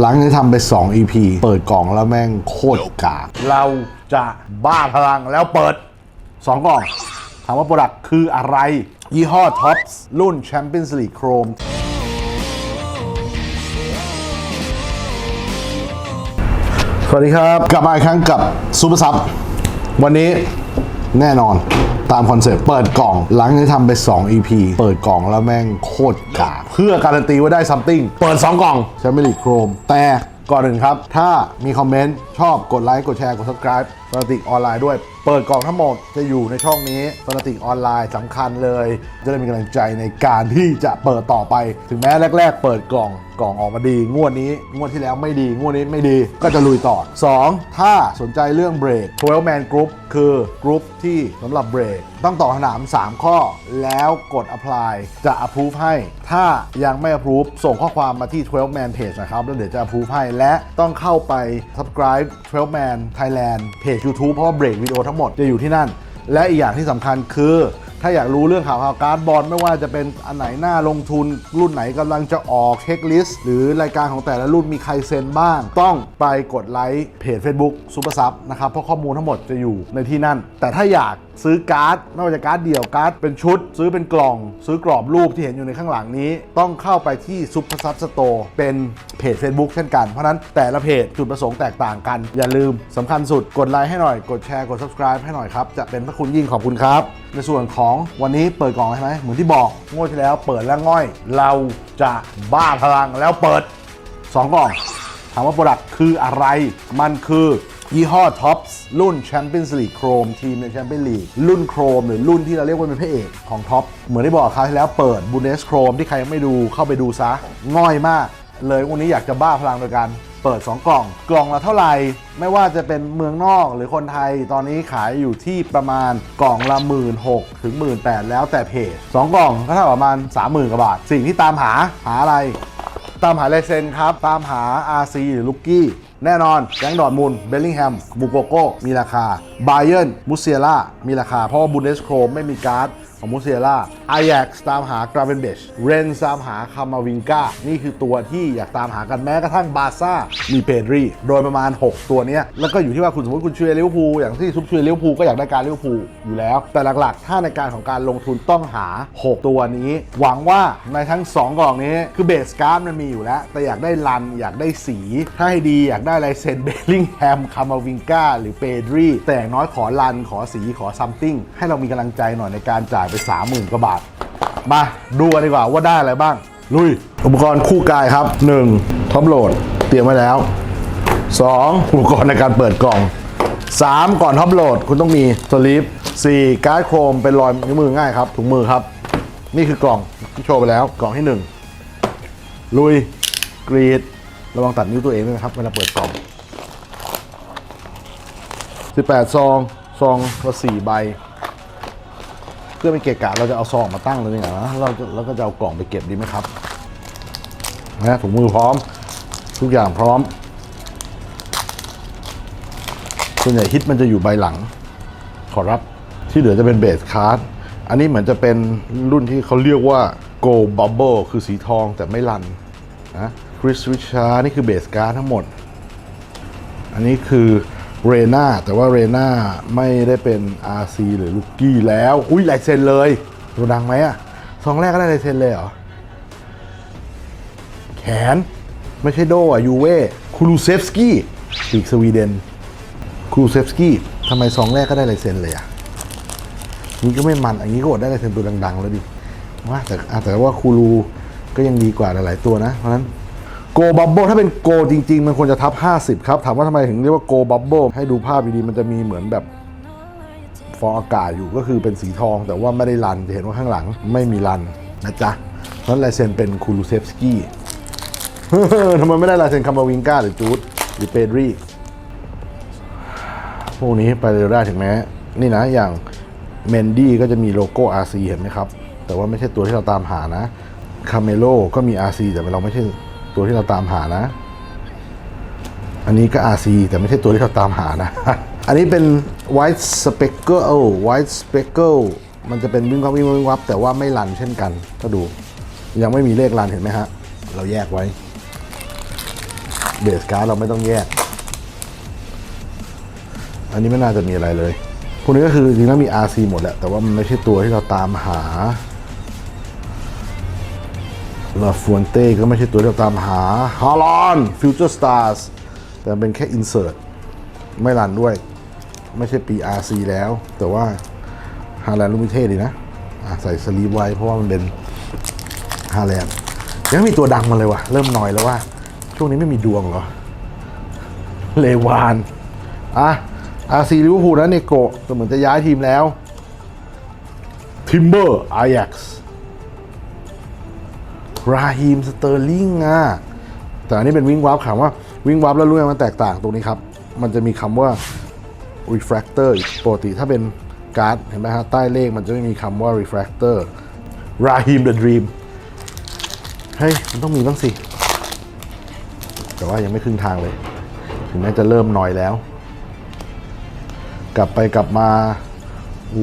หลังจากทำไป 2 EP เปิดกล่องแล้วแม่งโคตรกาก เราจะบ้าพลังแล้วเปิด 2 กล่อง ถามว่าโปรดักคืออะไร ยี่ห้อ Tops รุ่น Champions League Chrome สวัสดีครับ กลับมาอีกครั้งกับซูเปอร์ซับ วันนี้แน่นอน ตามคอนเซ็ปต์เปิดกล่องหลังจากทำไป 2 EP เปิดกล่องแล้วแม่งโคตรกากเพื่อการันตีว่าได้ซัมติงเปิด 2 กล่องแชมเปี้ยนลีกโครมแต่ก่อนหนึ่งครับ ถ้ามีคอมเมนต์ ชอบกดไลค์ กดแชร์ กด subscribe ฟนาติกออนไลน์ด้วย เปิดกล่องทั้งหมดจะอยู่ในช่องนี้ฟนาติกออนไลน์สำคัญเลย จะได้มีกำลังใจในการที่จะเปิดต่อไป ถึงแม้แรก ๆ เปิดกล่องกล่องออกมาดี งวดนี้ งวดที่แล้วไม่ดี งวดนี้ไม่ดี ก็จะลุยต่อ 2. ถ้าสนใจเรื่องเบรก12 man group คือกรุ๊ปที่สำหรับเบรกต้องต่อสนาม 3 ข้อ แล้วกด apply จะ approve ให้ ถ้ายังไม่ approve ส่งข้อความมาที่ 12 man page นะครับ แล้วเดี๋ยวจะ approve ให้ และต้องเข้าไป subscribe 12 man Thailand page YouTube เพราะว่าเบรกวิดีโอทั้งหมดจะอยู่ที่นั่น และอีกอย่างที่สำคัญคือ ถ้าอยากรู้เรื่องข่าวข่าวการ์ดบอลไม่ว่าจะเป็นอันไหนหน้าลงทุน รุ่นไหนกำลังจะออกเช็คลิสต์หรือรายการของแต่ละรุ่นมีใครเซ็นบ้าง ต้องไปกดไลค์เพจ Facebook ซูเปอร์ซับนะครับเพราะข้อมูลทั้งหมดจะอยู่ในที่นั่น แต่ถ้าอยากซื้อการ์ดไม่ว่าจะการ์ดเดี่ยวการ์ดเป็นชุด ซื้อเป็นกล่อง ซื้อกรอบรูปที่เห็นอยู่ในข้างหลังนี้ ต้องเข้าไปที่ซูเปอร์ซับสโตร์เป็นเพจ Facebook เช่นกัน เพราะฉะนั้นแต่ละเพจจุดประสงค์แตกต่างกัน อย่าลืมสำคัญสุดกดไลค์ให้หน่อยกดแชร์กด subscribe ให้หน่อยครับจะเป็นพระคุณยิ่งขอบคุณครับในส่วนของวันนี้เปิดกล่องใช่ไหมเหมือนที่บอกงวดที่แล้วเปิดแล้วง่อย เราจะบ้าพลังแล้วเปิด 2 กล่อง ถามว่าโปรดักต์คืออะไร มันคือยี่ห้อ Tops รุ่น Champions League Chrome ทีมใน Champions League รุ่น Chrome หรือรุ่นที่เราเรียกว่าเป็นพระเอกของ Top เหมือนที่บอกคราวที่แล้วเปิด Bundes Chrome ที่ใครยังไม่ดูเข้าไปดูซะง่อยมาก เลยวันนี้อยากจะบ้าพลังโดยการ เปิด 2 กล่อง กล่องละเท่าไหร่ ไม่ว่าจะเป็นเมืองนอกหรือคนไทยตอนนี้ขายอยู่ที่ประมาณกล่องละ1 6ื่นถึง1 8ื่นแล้วแต่เพจ2กล่องก็เท่าประมาณ 30,000กว่าบาท สิ่งที่ตามหาหาอะไร ตามหาลายเซ็นครับ ตามหา RC หรือลูกกี้แน่นอนแกงดอร์ทมุนเบลลิงแฮมบูโกโก้มีราคาบ a เ e นมุเซียล่ามีราคา เพราะว่าบุนเดสโครมไม่มีการ์ด ของมุเซียล่าไอแอ็กตามหากราเวนเบชเรนตามหาคามาวิงกานี่คือตัวที่อยากตามหากันแม้กระทั่งบาซ่ามีเปดรีโดยประมาณ 6 ตัวนี้แล้วก็อยู่ที่ว่าคุณสมมติคุณเชียร์ลิเวอร์พูลอย่างที่ซุปเชียร์ลิเวอร์พูลก็อยากได้การลิเวอร์พูลอยู่แล้ว แต่หลักๆ ถ้าในการของการลงทุนต้องหา 6 ตัวนี้ หวังว่าในทั้ง 2 กล่องนี้คือเบสการ์ดมันมีอยู่แล้ว แต่อยากได้รันอยากได้สีถ้าให้ดีอยากได้ลายเซ็นเบลลิงแฮมคามาวิงกาหรือเปดรีแต่อย่างน้อยขอรันขอสีขอซัมติงให้เรามีกำลังใจหน่อยในการจ่ายไป 30,000กว่าบาท มาดูกันดีกว่าว่าได้อะไรบ้าง ลุย อุปกรณ์คู่กายครับ 1. ท็อปโหลด เตรียมไว้แล้ว 2. อุปกรณ์ในการเปิดกล่อง 3. ก่อนท็อปโหลด คุณต้องมีสลิป 4. การ์ดโครมเป็นรอยนิ้วมือง่ายครับถุงมือครับ นี่คือกล่องที่โชว์ไปแล้วกล่องที่ 1 ลุยกรีดระวังตัดนิ้วตัวเองด้วยนะครับเวลาเปิดกล่อง18ซองซองละ4ใบ เพื่อไม่เกะกะเราจะเอาซองมาตั้งเลยนี่นะเราจะแล้วก็จะเอากล่องไปเก็บดีไหมครับนะถุงมือพร้อม ทุกอย่างพร้อมส่วนใหญ่ฮิตมันจะอยู่ใบหลัง ขอรับที่เหลือจะเป็นเบสคาร์ดอันนี้เหมือนจะเป็นรุ่นที่เขาเรียกว่า Go Bubble คือสีทองแต่ไม่รันนะคริสวิชานี่คือเบสการ์ดทั้งหมด อันนี้คือ เรนาแต่ว่าเรนาไม่ได้เป็น RC หรือลูกกี้แล้ว อุ้ยลายเซ็นเลยตัวดังไหมอะซองแรกก็ได้ลายเซ็นเลยเหรอ แขน ไม่ใช่โดอะยูเว่คูลูเซฟสกี้ปีกสวีเดนคูลูเซฟสกี้ทำไมซองแรกก็ได้ลายเซ็นเลยอะนี่ก็ไม่มันอันนี้ก็อดได้ลายเซ็นตัวดัง ๆ แล้วดิว่าแต่อะแต่ว่าคูลูก็ยังดีกว่าหลายๆตัวนะ เพราะฉะนั้น โกบับเบิลถ้าเป็นโกจริง ๆ มันควรจะทับ 50 ครับ ถามว่าทำไมถึงเรียกว่าโกบับเบิลให้ดูภาพดีๆมันจะมีเหมือนแบบฟองอากาศอยู่ก็คือเป็นสีทอง แต่ว่าไม่ได้รันจะเห็นว่าข้างหลังไม่มีรันนะจ๊ะนั้นลายเซ็นเป็นคูลูเซฟสกี้ทำไมไม่ได้ลายเซ็นคามาวิงกาหรือจูดหรือเปดรี่พวกนี้ไปเร็วได้ถึงแม้ นี่นะอย่างเมนดี้ก็จะมีโลโก้ RC เห็นไหมครับ แต่ว่าไม่ใช่ตัวที่เราตามหานะคาเมโลก็มี RC แต่เราไม่ใช่ ตัวที่เราตามหานะ อันนี้ก็ RC แต่ไม่ใช่ตัวที่เราตามหานะ อันนี้เป็น White Speckle White Speckle มันจะเป็นวิ่งวับวิ่งวับวิ่งวับแต่ว่าไม่รันเช่นกันถ้าดู ยังไม่มีเลขรันเห็นไหมฮะ เราแยกไว้ เบสการ์ดเราไม่ต้องแยก อันนี้ไม่น่าจะมีอะไรเลย พวกนี้ก็คือจริงๆแล้วมี RC หมดแหละแต่ว่ามันไม่ใช่ตัวที่เราตามหา ลาฟวนเต้ก็ไม่ใช่ตัวที่เราตามหาฮาลอนฟิวเจอร์สตาร์สแต่เป็นแค่อินเสิร์ตไม่รันด้วย ไม่ใช่ปี RC แล้ว แต่ว่าฮาแลนด์ลูกมิเท่ดีนะใส่สลีปไว้เพราะว่ามันเป็นฮาแลนด์ยังมีตัวดังมาเลยว่ะ เริ่มหน่อยแล้วว่า ช่วงนี้ไม่มีดวงเหรอ เลวาน อะอาซีลิเวอร์พูลนะเนโกะก็เหมือนจะย้ายทีมแล้วทิมเบอร์อายักซ์ ราฮีมสเตอร์ลิงอะแต่อันนี้เป็นวิ่งวับถามว่าวิ่งวับแล้วรู้ไหมมันแตกต่างตรงนี้ครับ มันจะมีคำว่า refractor ปกติถ้าเป็นการ์ดเห็นไหมฮะใต้เลขมันจะไม่มีคำว่า refractor ราฮีม the dream เฮ้ย มันต้องมีบ้างสิ แต่ว่ายังไม่ครึ่งทางเลย ถึงแม้จะเริ่มหน่อยแล้ว กลับไปกลับมาอู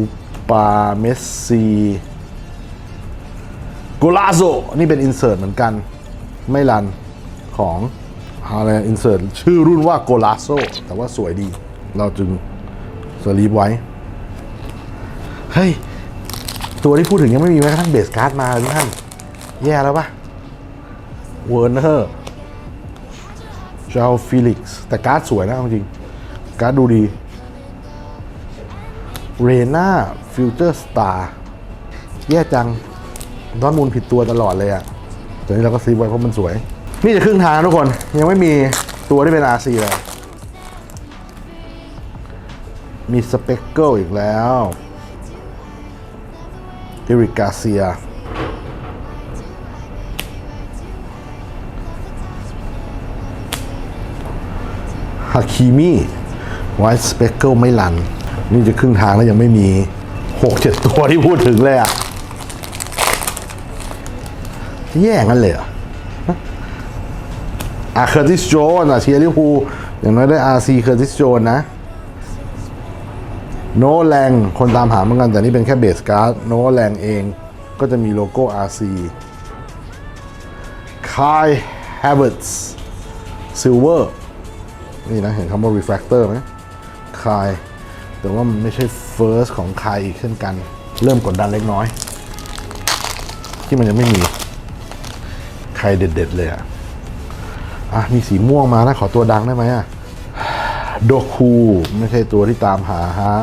ปาเมสซีโกลาโซนี่เป็นอินเสิร์ตเหมือนกัน ไม่รันของอะไรอินเสิร์ตชื่อรุ่นว่าโกลาโซแต่ว่าสวยดี เราจึงสลีปไว้ เฮ้ย ตัวที่พูดถึงยังไม่มีแม้กระทั่งเบสการ์ดมาเลยทุกท่าน แย่แล้วปะเวอร์เนอร์เจ้าฟิลิกซ์แต่การ์ดสวยนะจริง การ์ดดูดีเรนาฟิวเจอร์สตาร์แย่จัง ดอนมูลผิดตัวตลอดเลยอะแต่นี้เราก็ซีไว้เพราะมันสวย นี่จะครึ่งทางทุกคนยังไม่มีตัวที่เป็น RC เลย มีสเปกเกิลอีกแล้วเอริกาเซียฮาคิมิไวท์สเปกเกิลไม่ลัน นี่จะครึ่งทางแล้วยังไม่มี 6-7 ตัวที่พูดถึงเลยอะ แย่งั้นเลยเหรอฮะอะเคอร์ติสโจนอะเชียร์ลิพูอย่างน้อยได้อาร์ซีเคอร์ติสโจนนะโนแรงคนตามหาเหมือนกัน แต่นี่เป็นแค่เบสการ์ดโนแรงเองก็จะมีโลโก้ RC คายแฮเวิร์ตซิลเวอร์นี่นะ เห็นคำว่า refractor ไหมคายแต่ว่ามันไม่ใช่ first ของคายอีกเช่นกัน เริ่มกดดันเล็กน้อย ที่มันยังไม่มี รเด็ด ๆ เลยอะ อะ มีสีม่วงมานะ ขอตัวดังได้ไหมอะโดคูไม่ใช่ตัวที่ตามหาฮะ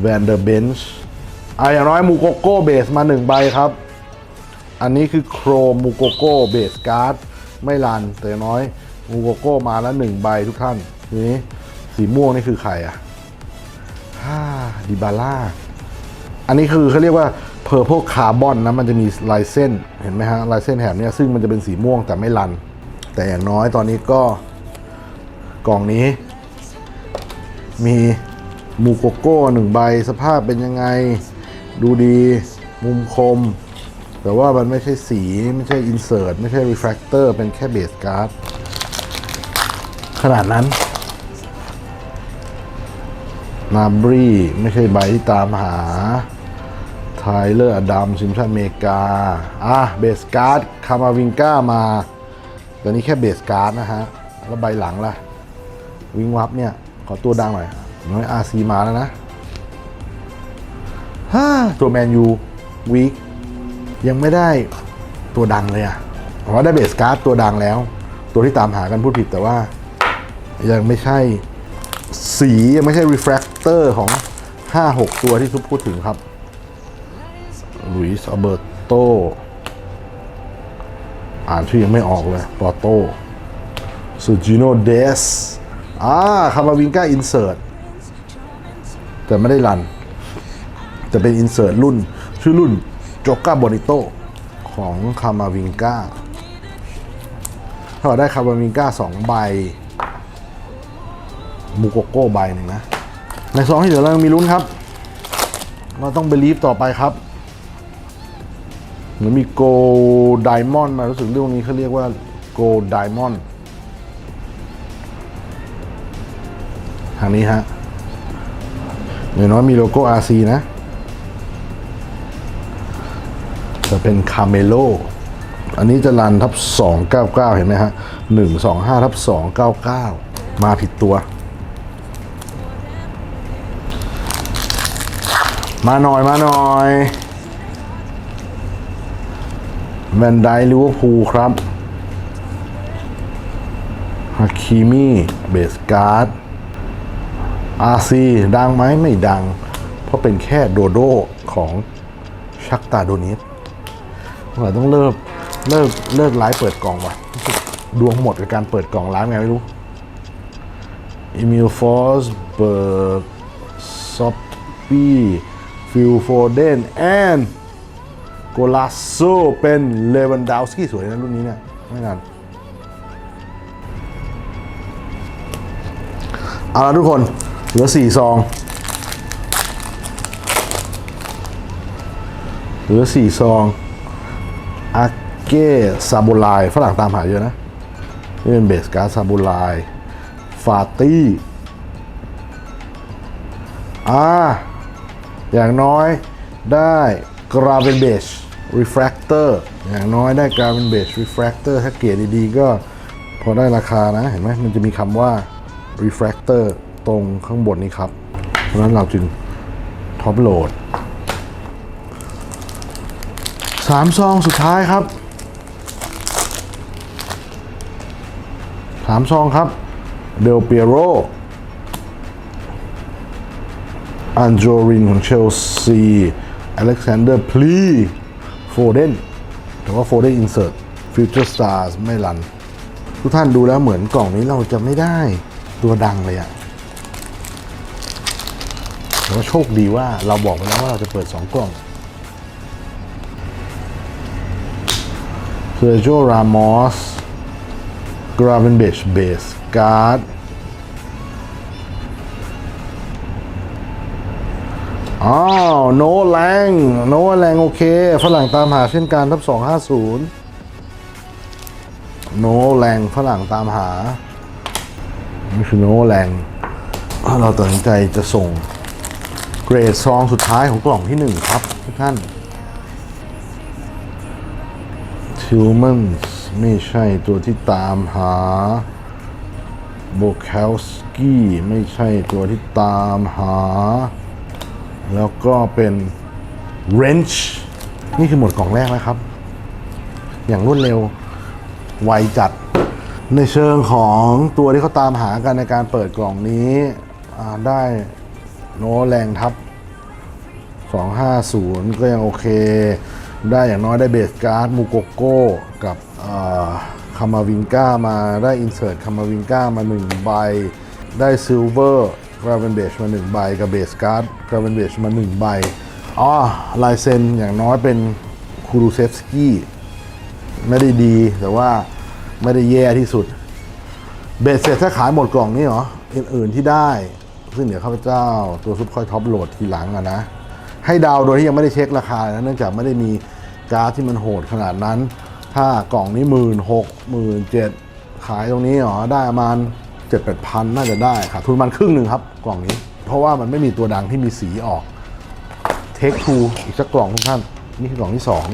แวนเดอร์เบนช์อะอย่างน้อยมูโกโก้เบสมาหนึ่งใบครับ อันนี้คือโครมูโกโก้เบสการ์ดไม่รันแต่น้อย มูโกโก้มาแล้วหนึ่งใบทุกท่านทีนี้สีม่วงนี่คือใครอะฮ่าดิบาร่าอันนี้คือเขาเรียกว่า Purple Carbon นนะมันจะมีลายเส้นเห็นไหมฮะลายเส้นแถบเนี้ยซึ่งมันจะเป็นสีม่วงแต่ไม่รัน แต่อย่างน้อยตอนนี้ก็กล่องนี้ มีมูโกโก้หนึ่งใบสภาพเป็นยังไง ดูดีมุมคม แต่ว่ามันไม่ใช่สี ไม่ใช่อินเสิร์ตไม่ใช่รีแฟ r เตอร์เป็นแค่เบสการ์ดขนาดนั้นนาบรีไม่ใช่ใบที่ตามหา ไทเลอร์อดัมซิมชันอเมริกา อะ เบสการ์ด คามาวิงก้ามาแต่นี้แค่เบสการ์ดนะฮะ แล้วใบหลังล่ะ วิงวับเนี่ย ขอตัวดังหน่อย น้อยอาซีมาแล้วนะฮ่าตัวแมนยูวีคยังไม่ได้ตัวดังเลยอะผมว่าได้เบสการ์ดตัวดังแล้ว ตัวที่ตามหากันพูดผิดแต่ว่า ยังไม่ใช่สียังไม่ใช่ refractor ของ 5-6 ตัวที่ทุกพูดถึงครับ ลุยส์อเบอร์โต อ่านชื่อยังไม่ออกเลยปอโตซูจิโนเดสอ่าคามาวิงก้าอินเสิร์ตแต่ไม่ได้รันแต่เป็นอินเสิร์ตรุ่น ชื่อรุ่นโจก้าบอนิโตของคามาวิงก้าถ้าเราได้คามาวิงก้าสองใบมูโกโก้ใบหนึ่งนะ ในซองที่เหลือเรายังมีลุ้นครับ เราต้องไปลีฟต่อไปครับ หมือมีโกไดมอนด์มารู้สึกเรื่องนี้เขาเรียกว่าโกลไดมอนด์ทางนี้ฮะอย่างน้อยมีโลโก้ RC นะ จะเป็นคาเมโลอันนี้จะรันทับ 299 เห็นไหมฮะ 125ทับ299 มาผิดตัว มาหน่อยมาหน่อย แมนไดลิเวอร์พูลครับฮาคิมีเบสการ์ดอาซีดังไหมไม่ดัง เพราะเป็นแค่โดโดของชักตาโดนิสเราต้องเลิกเลิกเลิกไลฟ์เปิดกล่องว่ะดวงหมดกับการเปิดกล่องไลฟ์ไงไม่รู้อีมิลฟอสเบิร์กซอปปี้ฟิลโฟเดนแอน โกลาโซเป็นเลวันดาวสกี้สวยนะรุ่นนี้เนี่ยไม่นานเอาละทุกคน เหลือสี่ซอง เหลือสี่ซอง อาเก้ซาบูไลฝรั่งตามหาเยอะนะ นี่เป็นเบสการ์ดซาบูไลฟาตี้อ่าอย่างน้อยได้ กราเ e นเบชรีแฟรคเตอร์อย่างน้อยได้กราเ e นเบชรีแฟรคเตอร์ถ้าเกียรดีๆ ก็พอได้ราคานะ เห็นไหมมันจะมีคำว่า refractor ตรงข้างบนนี้ครับ เพราะฉะนั้นเราจึงท็อปโหลดสามซองสุดท้ายครับสามซองครับเดลเปียโรอันโจรินของเชลซี อเล็กซานเดอร์พลีโฟเดนแต่ว่าโฟเดนอินเสิร์ตฟิวเจอร์สตาร์ไม่รัน ทุกท่านดูแล้วเหมือนกล่องนี้เราจะไม่ได้ตัวดังเลยอะแต่ว่าโชคดีว่าเราบอกไปแล้วว่าเราจะเปิด 2 กล่องเซอร์โจรามอสกราเวนเบชเบสการ์ด อ้าวโนแรงโนแรงโอเค ฝรั่งตามหาเช่นกันทับ250โนแรงฝรั่งตามหานี่คือโนแรงเราตัดสินใจจะส่งเกรดซองสุดท้ายของกล่องที่1ครับทุกท่านทิลมันไม่ใช่ตัวที่ตามหาโบคลสกี้ไม่ใช่ตัวที่ตามหา แล้วก็เป็น wrench นี่คือหมดกล่องแรกนะครับ อย่างรวดเร็วไวจัด ในเชิงของตัวที่เขาตามหากันในการเปิดกล่องนี้ได้โนแรงทับ 250 ก็ยังโอเค ได้อย่างน้อยได้เบสการ์ดมูโกโก้กับคามาวิงก้ามาได้อินเสิร์ตคามาวิงก้ามา1ใบ ได้ซิลเวอร์ กราเวนเบชมา1ใบกับเบสการ์ดกราเวนเบชมา1ใบอ๋อลายเซ็นอย่างน้อยเป็นคูรูเซฟสกี้ไม่ได้ดีแต่ว่าไม่ได้แย่ที่สุด เบสเสร็จถ้าขายหมดกล่องนี้เหรออื่นๆที่ได้ ซึ่งเดี๋ยวข้าพเจ้าตัวซุปค่อยท็อปโหลดทีหลังอะนะ ให้ดาวโดยที่ยังไม่ได้เช็คราคานะเนื่องจากไม่ได้มีการ์ดที่มันโหดขนาดนั้น ถ้ากล่องนี้หมื่นหกหมื่นเจ็ดขายตรงนี้เหรอได้ประมาณ เจ็ดแปดพันน่าจะได้ค่ะ ทุนมันครึ่งหนึ่งครับกล่องนี้ เพราะว่ามันไม่มีตัวดังที่มีสีออกเทคทูอีกสักกล่องทุกท่าน นี่คือกล่องที่สอง